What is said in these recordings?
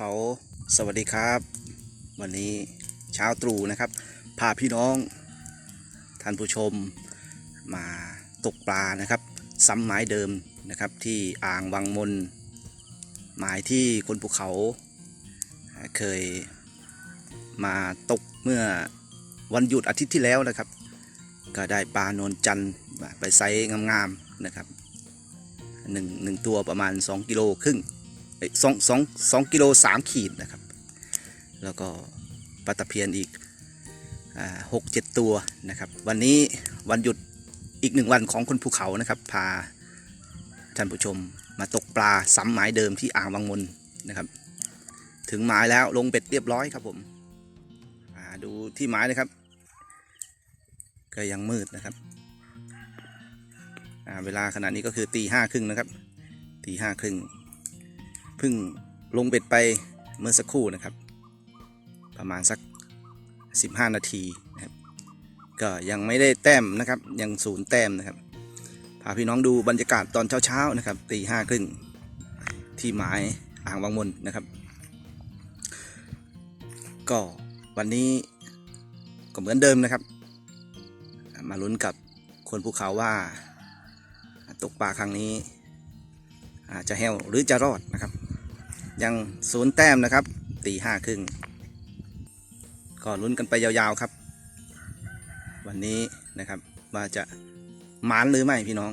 เขาสวัสดีครับ วันนี้เช้าตรู่นะครับ พาพี่น้องท่านผู้ชมมาตกปลานะครับ ซ้ำหมายเดิมนะครับที่อ่างวังมนหมายที่คนภูเขาเคยมาตกเมื่อวันหยุดอาทิตย์ที่แล้วนะครับ ก็ได้ปลาโนนจันไปไซส์งามๆนะครับหนึ่งหนึ่งตัวประมาณ 2 กิโลครึ่ง สองสองสองกิโลสามขีดนะครับ แล้วก็ปลาตะเพียนอีกหกเจ็ดตัวนะครับ วันนี้วันหยุดอีกหนึ่งวันของคนภูเขานะครับ พาท่านผู้ชมมาตกปลาซ้ำหมายเดิมที่อ่างวังมนนะครับ ถึงหมายแล้วลงเป็ดเรียบร้อยครับผมดูที่หมายนะครับ ก็ยังมืดนะครับเวลาขณะนี้ก็คือตีห้าครึ่งนะครับตีห้าครึ่ง เพิ่งลงเบ็ดไปเมื่อสักครู่นะครับ ประมาณสัก 15 นาทีนะครับ ก็ยังไม่ได้แต้มนะครับ ยังศูนย์แต้มนะครับ พาพี่น้องดูบรรยากาศตอนเช้าๆนะครับตีห้าครึ่งที่หมายอ่างวังมนนะครับ ก็วันนี้ก็เหมือนเดิมนะครับ มาลุ้นกับคนภูเขาว่า ตกปลาครั้งนี้อาจจะแห้วหรือจะรอดนะครับ ยังศูนย์แต้มนะครับตีห้าครึ่งก็ลุ้นกันไปยาวๆครับ วันนี้นะครับว่าจะหมานหรือไม่พี่น้อง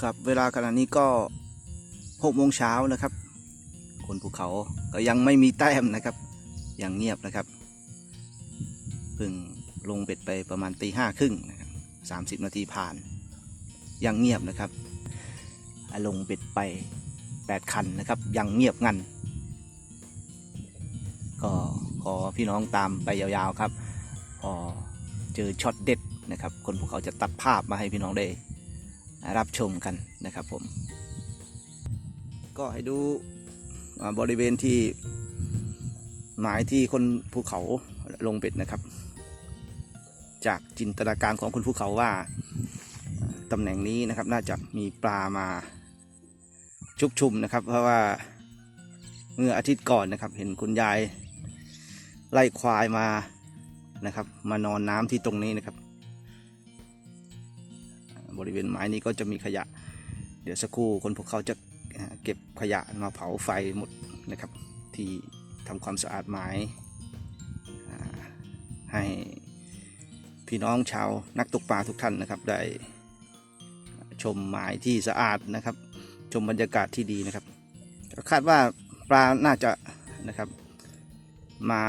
ครับเวลาขณะนี้ก็หกโมงเช้านะครับ คนภูเขาก็ยังไม่มีแต้มนะครับ ยังเงียบนะครับเพิ่งลงเบ็ดไปประมาณตีห้าครึ่งนะครับสามสิบนาทีผ่าน ยังเงียบนะครับอะลงเบ็ดไปแปดคันนะครับยังเงียบงันก็ขอพี่น้องตามไปยาวๆครับ พอเจอช็อตเด็ดนะครับ คนภูเขาจะตัดภาพมาให้พี่น้องได้รับชมกันนะครับผม ก็ให้ดูบริเวณที่ หมายที่คนภูเขาลงเบ็ดนะครับ จากจินตนาการของคนภูเขาว่าตำแหน่งนี้นะครับ น่าจะมีปลามาชุกชุมนะครับ เพราะว่าเมื่ออาทิตย์ก่อนนะครับ เห็นคุณยายไล่ควายมานะครับ มานอนน้ำที่ตรงนี้นะครับ บริเวณไม้นี้ก็จะมีขยะ เดี๋ยวสักครู่คนพวกเขาจะเก็บขยะมาเผาไฟหมดนะครับที่ ทำความสะอาดไม้ให้พี่น้องชาวนักตกปลาทุกท่านนะครับ ได้ชมไม้ที่สะอาดนะครับ ชมบรรยากาศที่ดีนะครับคาดว่าปลาน่าจะนะครับ มา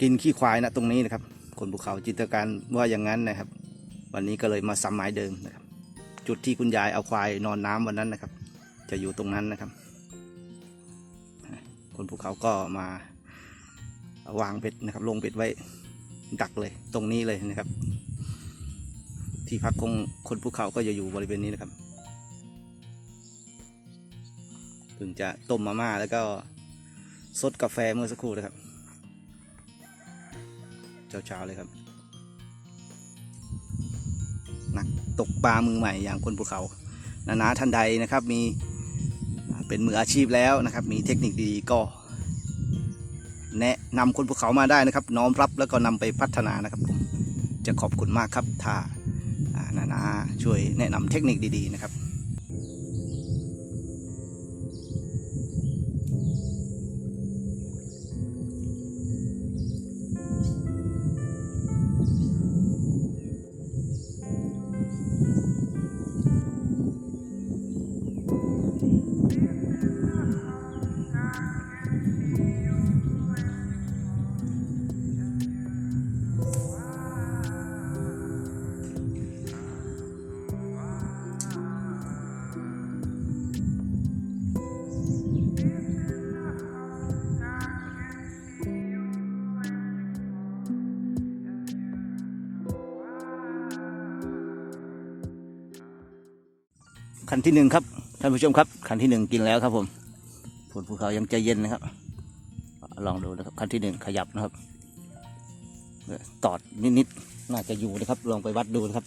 กินขี้ควายนะตรงนี้นะครับ คนภูเขาจินตการว่าอย่างนั้นนะครับ วันนี้ก็เลยมาซ้ำไม้เดิมนะครับ จุดที่คุณยายเอาควายนอนน้ำวันนั้นนะครับ จะอยู่ตรงนั้นนะครับ คนภูเขาก็มา วางเบ็ดนะครับ ลงเบ็ดไว้ดักเลยตรงนี้เลยนะครับ ที่พักของคนภูเขาก็จะอยู่บริเวณนี้นะครับเพิ่งจะต้มมาม่าแล้วก็ซดกาแฟเมื่อสักครู่นะครับเช้าๆเลยครับนักตกปลามือใหม่อย่างคนภูเขานานาท่านใดนะครับมีเป็นมืออาชีพแล้วนะครับ มีเทคนิคดีๆก็ แนะนำคนภูเขามาได้นะครับ น้อมรับแล้วก็นำไปพัฒนานะครับผมจะขอบคุณมากครับถ้านานาช่วยแนะนำเทคนิคดีๆนะครับ คันที่หนึ่งครับท่านผู้ชมครับคันที่หนึ่งกินแล้วครับผมผลภูเขายังใจเย็นนะครับ ลองดูนะครับคันที่หนึ่งขยับนะครับตอดนิดๆน่าจะอยู่นะครับ ลองไปวัดดูนะครับ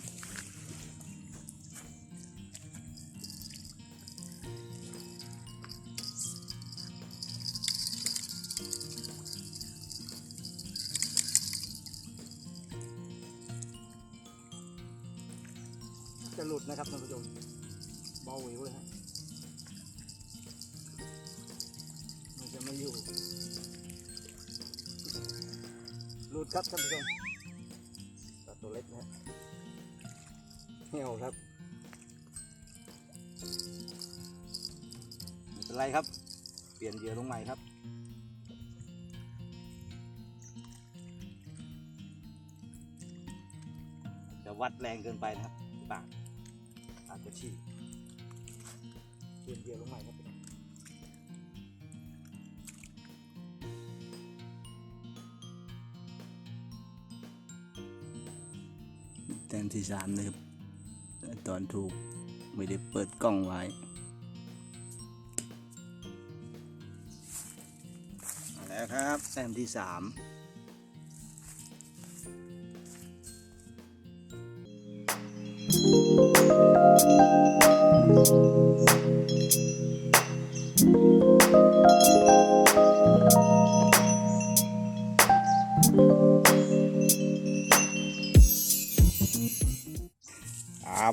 จะหลุดนะครับท่านผู้ชม เบาหวิวเลยฮะมันจะไม่อยู่ หลุดครับท่านผู้ชมตัวเล็กนะฮะเหี่ยวครับไม่เป็นไรครับ เปลี่ยนเหยื่อลงใหม่ครับจะวัดแรงเกินไปนะครับปากอาจจะฉีก เปลี่ยนเหยื่อลงใหม่ครับแต้มที่สามนะครับแต่ตอนถูกไม่ได้เปิดกล้องไว้มาแล้วครับแต้มที่สาม ครั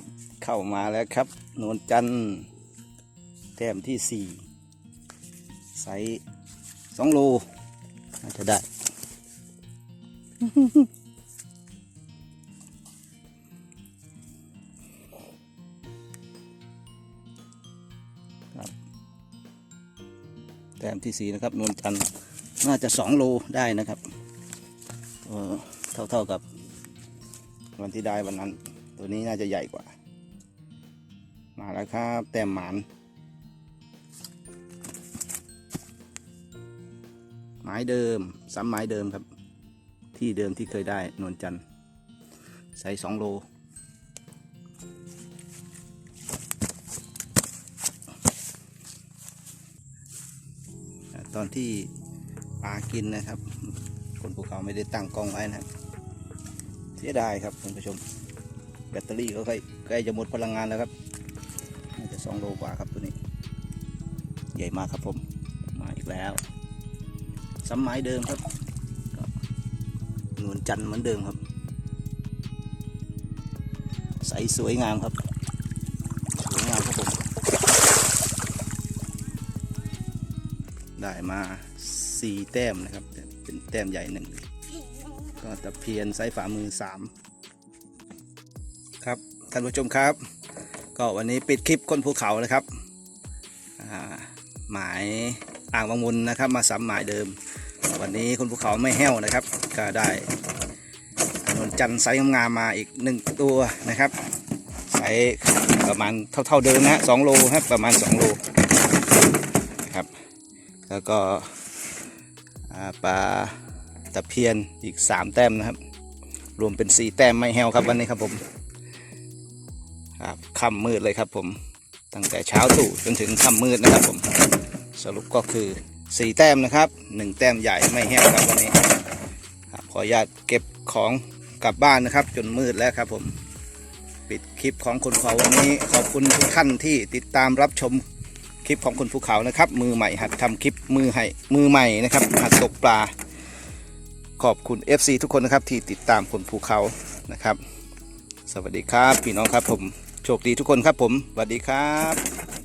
บเข้ามาแล้วครับ นวลจันทร์แต้มที่สี่ไซส์สองโลน่าจะได้ แต้มที่สี่นะครับนวลจันทร์น่าจะสองโลได้นะครับเท่าๆกับวันที่ได้วันนั้น ตัวนี้น่าจะใหญ่กว่า มาแล้วครับแต้มหมานไม้เดิมซ้ำไม้เดิมครับ ที่เดิมที่เคยได้นวลจันทร์ใส่สองโล อ่าตอนที่ปลากินนะครับ คนภูเขาไม่ได้ตั้งกล้องไว้นะครับ เสียดายครับคุณผู้ชม แบตเตอรี่ก็ใกล้ใกล้จะหมดพลังงานแล้วครับน่าจะสองโลกว่าครับตัวนี้ ใหญ่มากครับผมมาอีกแล้วซ้ำไม้เดิมครับนวลจันทร์เหมือนเดิมครับ ใสสวยงามครับ ได้มาสี่แต้มนะครับ เป็นแต้มใหญ่หนึ่งก็ตะเพียนไซส์ฝ่ามือสามครับท่านผู้ชมครับ ก็วันนี้ปิดคลิปคนภูเขานะครับหมายอ่างบางมุนนะครับ มาซ้ำหมายเดิม วันนี้คนภูเขาไม่แห้วนะครับ ก็ได้นวลจันทร์ไซส์งามมาอีกหนึ่งตัวนะครับไซส์ประมาณเท่าๆเดิมนะฮะสองโลครับประมาณสองโลนะครับ แล้วก็ปลาตะเพียนอีก 3 แต้มนะครับ รวมเป็น 4 แต้มไม่แห้วครับวันนี้ครับผมครับค่ำมืดเลยครับผมตั้งแต่เช้าตู่จนถึงค่ำมืดนะครับผมสรุปก็คือ 4 แต้มนะครับ 1 แต้มใหญ่ไม่แห้วครับวันนี้ครับขออนุญาตเก็บของกลับบ้านนะครับ จนมืดแล้วครับผม ปิดคลิปของคนเขาวันนี้ขอบคุณทุกท่านที่ติดตามรับชม ลิปของคุณภูเขานะครับ มือใหม่หัดทำคลิปมือให้มือใหม่นะครับ หัดตกปลา ขอบคุณ FC ทุกคนนะครับที่ติดตามคุณภูเขานะครับ สวัสดีครับ พี่น้องครับผมโชคดีทุกคนครับผมสวัสดีครับ